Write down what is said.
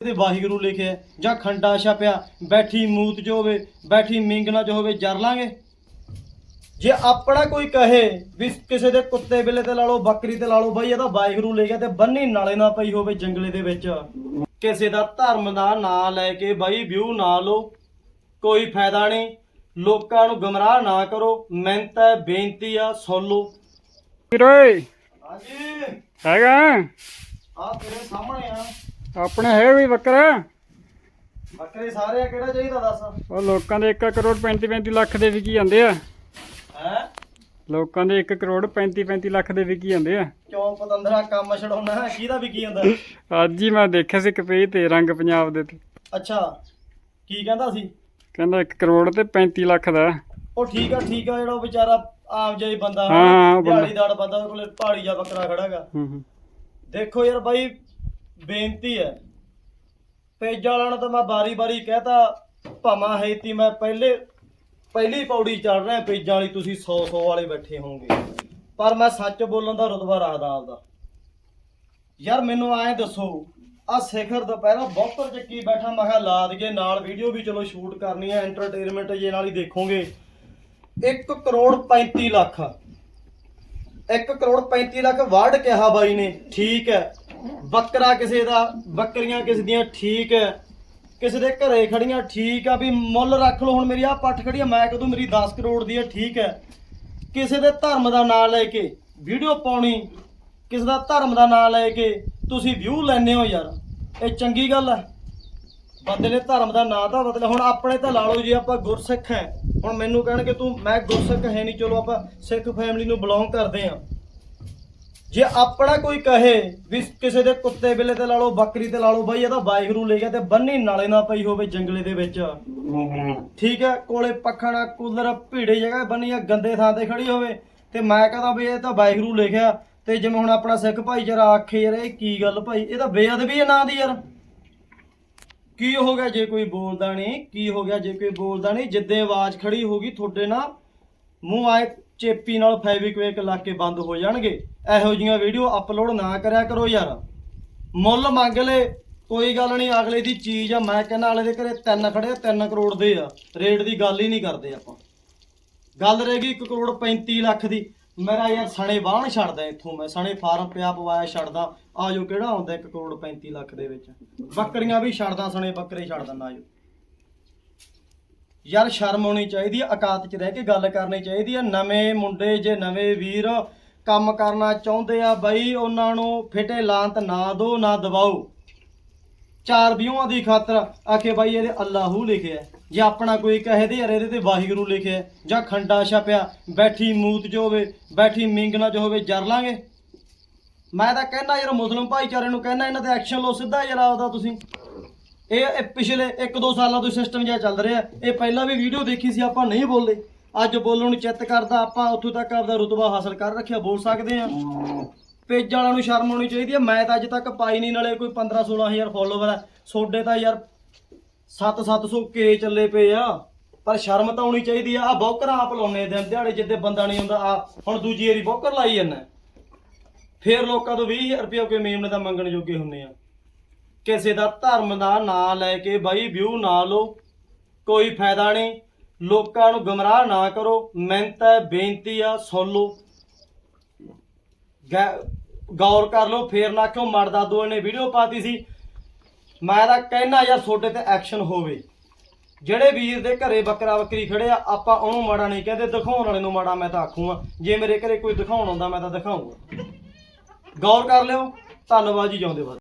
ਤੇ ਵਾਹਿਗੁਰੂ ਲਿਖਿਆ ਜਾਂ ਖੰਡਾ ਛਪਿਆ ਬੈਠੀ ਮੂਤ ਚ ਹੋਵੇ ਬੈਠੀ ਮਿੰਗਣਾ ਚ ਹੋਵੇ ਜਰ ਲਾਂਗੇ। ਜੇ ਆਪਣਾ ਕੋਈ ਕਹੇ ਵੀ ਕਿਸੇ ਦੇ ਕੁੱਤੇ ਬਿੱਲੇ ਤੇ ਲਾ ਲਓ ਬੱਕਰੀ ਤੇ ਲਾ ਲਓ ਬਾਈ ਇਹਦਾ ਵਾਹਿਗੁਰੂ ਲਿਖਿਆ ਤੇ ਬੰਨੀ ਨਾਲੇ ਨਾ ਪਈ ਹੋਵੇ ਜੰਗਲੇ ਦੇ ਵਿੱਚ। ਕਿਸੇ ਦਾ ਧਰਮ ਦਾ ਨਾਂ ਲੈ ਕੇ ਬਾਈ ਵਿਊ ਨਾ ਲਓ ਕੋਈ ਫਾਇਦਾ ਨਹੀਂ। ਲੋਕਾਂ ਨੂੰ ਗਮਰਾਹ ਨਾ ਕਰੋ ਮਿਹਨਤ ਹੈ ਬੇਨਤੀ ਆ ਸੁਣ ਲਓ। ਵੀਰੇ ਹਾਂਜੀ। ਹੈਗਾ? ਆ ਤੇਰੇ ਸਾਹਮਣੇ ਆ। ਆਪਣੇ ਹੈ ਵੀ ਬੱਕਰਾ? ਬੱਕਰੇ ਸਾਰੇ ਆ ਕਿਹੜਾ ਚਾਹੀਦਾ ਦੱਸ? ਉਹ ਲੋਕਾਂ ਦੇ 1 ਕਰੋੜ 35 35 ਲੱਖ ਦੇ ਵਿਕੀ ਜਾਂਦੇ ਆ। ਹੈ? ਲੋਕਾਂ ਦੇ 1 ਕਰੋੜ 35 35 ਲੱਖ ਦੇ ਵਿਕੀ ਜਾਂਦੇ ਆ। ਕਿਉਂ ਪਤੰਦਰਾ ਕੰਮ ਛਡਾਉਣਾ ਹੈ ਕਿਹਦਾ ਵੀ ਕੀ ਹੁੰਦਾ ਅੱਜ ਹੀ ਮੈਂ ਦੇਖਿਆ ਸੀ ਇੱਕ ਪੇਜ ਤੇ ਰੰਗ ਪੰਜਾਬ ਦੇ ਤੇ। ਅੱਛਾ ਕੀ ਕਹਿੰਦਾ ਸੀ? ਕਹਿੰਦਾ 1 ਕਰੋੜ ਤੇ 35 ਲੱਖ ਦਾ। ਉਹ ਠੀਕ ਆ ਠੀਕ ਆ ਜਿਹੜਾ ਉਹ ਵਿਚਾਰਾ ਆਮ ਜਿਹਾ ਹੀ ਬੰਦਾ ਹਾਂ, ਹਾਂ, ਉਹ ਬੰਦਾ। ਦਿਹਾੜੀਦਾਰ ਬੰਦਾ। ਉਹਦੇ ਕੋਲੇ ਪਹਾੜੀ ਜਾ ਬੱਕਰਾ ਖੜਾਗਾ। ਹੂੰ ਹੂੰ। ਦੇਖੋ ਯਾਰ ਬਾਈ ਬੇਨਤੀ ਹੈ। ਪੇਜ ਵਾਲਿਆਂ ਨੂੰ ਤਾਂ ਮੈਂ ਬਾਰੀ-ਬਾਰੀ ਕਹਤਾ, ਭਾਵਾਂ ਹੈ ਮੈਂ ਪਹਿਲੇ, ਪਹਿਲੀ ਪੌੜੀ ਚੜ ਰਿਹਾ ਪੇਜਾਂ ਵਾਲੀ, ਤੁਸੀਂ 100-100 ਵਾਲੇ ਬੈਠੇ ਹੋਵੋਗੇ। ਪਰ ਮੈਂ ਸੱਚ ਬੋਲਣ ਦਾ ਰੁਤਬਾ ਰੱਖਦਾ ਆਪਦਾ। ਯਾਰ ਮੈਨੂੰ ਐਂ ਦੱਸੋ ਆ ਸਿਖਰ ਦੁਪਹਿਰਾ ਬੌਕਰ ਚੱਕੀ ਬੈਠਾ, ਮੈਂ ਕਿਹਾ ਲਾ ਦਈਏ ਨਾਲ ਵੀਡੀਓ ਵੀ ਚਲੋ ਸ਼ੂਟ ਕਰਨੀ ਹੈ ਐਂਟਰਟੇਨਮੈਂਟ ਜੇ ਨਾਲ ਹੀ ਦੇਖੋਗੇ। 1 ਕਰੋੜ 35 ਲੱਖ 1 ਕਰੋੜ 35 ਲੱਖ ਵਰਡ ਕਿਹਾ ਬਾਈ ਨੇ, ਠੀਕ ਹੈ। ਬੱਕਰਾ ਕਿਸੇ ਦਾ, ਬੱਕਰੀਆਂ ਕਿਸੇ ਦੀਆਂ ਠੀਕ ਹੈ। ਕਿਸੇ ਦੇ ਘਰੇ ਖੜੀਆਂ ਠੀਕ ਆ ਵੀ ਮੁੱਲ ਰੱਖ ਲਓ, ਹੁਣ ਮੇਰੀ ਆ ਪੱਠ ਖੜੀ ਆ, ਮੈਂ ਕਦੋਂ ਮੇਰੀ 10 ਕਰੋੜ ਦੀ ਹੈ ਠੀਕ ਹੈ। ਕਿਸੇ ਦੇ ਧਰਮ ਦਾ ਨਾਂ ਲੈ ਕੇ ਵੀਡੀਓ ਪਾਉਣੀ, ਕਿਸੇ ਦਾ ਧਰਮ ਦਾ ਨਾਂ ਲੈ ਕੇ ਤੁਸੀਂ ਵਿਊ ਲੈਣੇ ਹੋ ਯਾਰ। ਇਹ ਚੰਗੀ ਗੱਲ ਹੈ। ਬੰਦੇ ਨੇ ਧਰਮ ਦਾ ਨਾਂ ਤਾਂ ਬਦਲਿਆ, ਹੁਣ ਆਪਣੇ ਤਾਂ ਲਾ ਲਓ ਜੀ ਆਪਾਂ ਗੁਰਸਿੱਖ ਹੈ। ਹੁਣ ਮੈਨੂੰ ਕਹਿਣਗੇ ਤੂੰ, ਮੈਂ ਗੁਰਸਿੱਖ ਹੈ ਨਹੀਂ, ਚਲੋ ਆਪਾਂ ਸਿੱਖ ਫੈਮਿਲੀ ਨੂੰ ਬਿਲੋਂਗ ਕਰਦੇ ਆ ਜੇ ਆਪਣਾ ਕੋਈ ਕਹੇ ਵੀ ਕਿਸੇ ਦੇ ਕੁੱਤੇ ਬਿੱਲੇ ਤੇ ਲਾ ਲਓ, ਬੱਕਰੀ ਤੇ ਲਾ ਲਓ ਬਾਈ ਇਹਦਾ ਵਾਹਿਗੁਰੂ ਲੈ ਗਿਆ ਤੇ ਬੰਨੀ ਨਾਲੇ ਨਾ ਪਈ ਹੋਵੇ ਜੰਗਲੇ ਦੇ ਵਿੱਚ। ਠੀਕ ਹੈ, ਕੋਲੇ ਪੱਖਾ ਕੂਲਰ, ਭੀੜੇ ਜਗ੍ਹਾ ਬੰਨੀ ਆ ਗੰਦੇ ਥਾਂ ਤੇ ਖੜੀ ਹੋਵੇ। ਤੇ ਮੈਂ ਕਹਦਾ ਵੀ ਇਹ ਤਾਂ ਵਾਹਿਗੁਰੂ ਲਿਖਿਆ ਤੇ ਜਿਵੇਂ ਹੁਣ ਆਪਣਾ ਸਿੱਖ ਭਾਈਚਾਰਾ ਆਖੇ ਯਾਰ, ਇਹ ਕੀ ਗੱਲ ਭਾਈ? ਇਹ ਤਾਂ ਬੇਅਦਬੀ ਹੈ ਨਾਂ ਦੀ ਯਾਰ। ਕੀ ਹੋ ਗਿਆ ਜੇ ਕੋਈ ਬੋਲਦਾ ਨਹੀਂ? ਕੀ ਹੋ ਗਿਆ ਜੇ ਕੋਈ ਬੋਲਦਾ ਨਹੀਂ? ਜਿੱਦੇ ਆਵਾਜ਼ ਖੜੀ ਹੋਗੀ ਤੁਹਾਡੇ ਨਾਲ ਮੂੰਹ ਆਏ ਚੇਪੀ ਨਾਲ ਫੈਵਿਕਵਿਕ ਲਾ ਕੇ ਬੰਦ ਹੋ ਜਾਣਗੇ। ਇਹੋ ਜੀਆਂ ਵੀਡੀਓ ਅਪਲੋਡ ਨਾ ਕਰਿਆ ਕਰੋ ਯਾਰ। ਮੁੱਲ ਮੰਗ ਲੈ। ਕੋਈ ਗੱਲ ਨਹੀਂ, ਅਗਲੇ ਦੀ ਚੀਜ਼ ਆ। ਮੈਂ ਕਹਿੰਦਾ ਅਗਲੇ ਦੇ ਘਰੇ ਤਿੰਨ ਖੜੇ 3 ਕਰੋੜ ਦੇ ਆ। ਰੇਟ ਦੀ ਗੱਲ ਹੀ ਨਹੀਂ ਕਰਦੇ ਆਪਾਂ। ਗੱਲ ਰਹਿ ਗਈ 1 ਕਰੋੜ 35 ਲੱਖ ਦੀ। ਮੇਰਾ ਯਾਰ ਸਣੇ ਬਾਹਣ ਛੱਡਦਾ ਇੱਥੋਂ ਮੈਂ। ਸਣੇ ਫਾਰਮ ਪਿਆ ਪਵਾਇਆ ਛੱਡਦਾ। ਆਜੋ ਕਿਹੜਾ ਆਉਂਦਾ 1 ਕਰੋੜ 35 ਲੱਖ ਦੇ ਵਿੱਚ। ਬੱਕਰੀਆਂ ਵੀ ਛੱਡਦਾ, ਸਣੇ ਬੱਕਰੇ ਛੱਡ ਦਿੰਦਾ ਆਜੋ ਯਾਰ ਸ਼ਰਮ ਆਉਣੀ ਚਾਹੀਦੀ ਹੈ ਔਕਾਤ 'ਚ ਰਹਿ ਕੇ ਗੱਲ ਕਰਨੀ ਚਾਹੀਦੀ ਹੈ ਨਵੇਂ ਮੁੰਡੇ ਜੇ ਨਵੇਂ ਵੀਰ ਕੰਮ ਕਰਨਾ ਚਾਹੁੰਦੇ ਆ ਬਈ, ਉਹਨਾਂ ਨੂੰ ਫਿਟੇ ਲਾਂਤ ਨਾ ਦੋ, ਨਾ ਦਬਾਓ। ਚਾਰ ਵਿਊਆਂ ਦੀ ਖਾਤਰ ਆਖੇ ਬਾਈ ਇਹਦੇ ਅੱਲਾਹੂ ਲਿਖਿਆ ਜੇ ਆਪਣਾ ਕੋਈ ਕਹੇ ਦੇ ਯਾਰ ਇਹਦੇ ਤੇ ਵਾਹਿਗੁਰੂ ਲਿਖਿਆ ਜਾਂ ਖੰਡਾ ਛਪਿਆ, ਬੈਠੀ ਮੂਤ ਚ ਹੋਵੇ, ਬੈਠੀ ਮਿੰਗਣਾ ਚ ਹੋਵੇ, ਜਰ ਲਾਂਗੇ। ਮੈਂ ਤਾਂ ਕਹਿੰਦਾ ਯਾਰ ਮੁਸਲਮ ਭਾਈਚਾਰੇ ਨੂੰ ਕਹਿੰਦਾ, ਇਹਨਾਂ ਤੇ ਐਕਸ਼ਨ ਲਓ, ਸਿੱਧਾ ਯਾਰ ਆਪਦਾ ਤੁਸੀਂ। ਇਹ ਇਹ ਪਿਛਲੇ 1-2 ਸਾਲਾਂ ਤੋਂ ਸਿਸਟਮ ਜਿਹਾ ਚੱਲ ਰਿਹਾ। ਇਹ ਪਹਿਲਾਂ ਵੀ ਵੀਡੀਓ ਦੇਖੀ ਸੀ, ਆਪਾਂ ਨਹੀਂ ਬੋਲੇ। ਅੱਜ ਬੋਲਣ ਨੂੰ ਚਿੱਤ ਕਰਦਾ, ਆਪਾਂ ਉੱਥੋਂ ਤੱਕ ਆਪਦਾ ਰੁਤਬਾ ਹਾਸਲ ਕਰ ਰੱਖਿਆ, ਬੋਲ ਸਕਦੇ ਆ ਪੇਜ ਵਾਲਿਆਂ ਨੂੰ ਸ਼ਰਮ ਆਉਣੀ ਚਾਹੀਦੀ ਹੈ। ਮੈਂ ਤਾਂ ਅੱਜ ਤੱਕ ਪਾਈ ਨਹੀਂ, ਨਾਲੇ ਕੋਈ 15-16000 ਫੋਲੋਵਰ ਹੈ। ਸੋਡੇ ਤਾਂ ਯਾਰ 7-700 ਕੇ ਚੱਲੇ ਪਏ ਆ। ਪਰ ਸ਼ਰਮ ਤਾਂ ਆਉਣੀ ਚਾਹੀਦੀ ਆ। ਆ ਬੌਕਰਾਂ ਆਪ ਲਾਉਨੇ ਦਿਨ ਦਿਹਾੜੇ, ਜਿੱਦੇ ਬੰਦਾ ਨਹੀਂ ਹੁੰਦਾ। ਆ ਹੁਣ ਦੂਜੀ ਵਾਰੀ ਬੌਕਰ ਲਾਈ ਜਾਂਦਾ। ਫੇਰ ਲੋਕਾਂ ਤੋਂ 20000 ਰੁਪਏ ਕੋਈ ਮੇਮਨੇ ਦਾ ਮੰਗਣ ਜੋਗੇ ਹੁੰਨੇ ਆ। ਕਿਸੇ ਦਾ ਧਰਮ ਦਾ ਨਾਂ ਲੈ ਕੇ ਬਾਈ ਵਿਊ ਨਾ ਲਓ। ਕੋਈ ਫਾਇਦਾ ਨਹੀਂ। ਲੋਕਾਂ ਨੂੰ ਗਮਰਾਹ ਨਾ ਕਰੋ। ਮਿਹਨਤ ਹੈ, ਬੇਨਤੀ ਆ, ਸੁਣ ਲਓ। ਗੌਰ ਕਰ ਲਓ, ਫੇਰ ਨਾ ਕਿਉਂ ਮਰਦਾ ਦੋਏ ਨੇ ਵੀਡੀਓ ਪਾਤੀ ਸੀ? ਮੈਂ ਤਾਂ ਕਹਿਣਾ ਯਾਰ ਤੁਹਾਡੇ ਤੇ ਐਕਸ਼ਨ ਹੋਵੇ। ਜਿਹੜੇ ਵੀਰ ਦੇ ਘਰੇ ਬੱਕਰਾ ਬੱਕਰੀ ਆ, ਆਪਾਂ ਉਹਨੂੰ ਮਾੜਾ ਨਹੀਂ ਕਹਿੰਦੇ, ਦਿਖਾਉਣ ਵਾਲੇ ਨੂੰ ਮਾੜਾ ਮੈਂ ਤਾਂ ਆਖੂਗਾ। ਜੇ ਮੇਰੇ ਘਰੇ ਕੋਈ ਦਿਖਾਉਣ ਆਉਂਦਾ, ਮੈਂ ਤਾਂ ਦਿਖਾਊਂਗਾ। ਗੌਰ ਕਰ ਲਿਓ। ਧੰਨਵਾਦ ਜੀ, ਜਾਉਂਦੇ ਬਾਦ।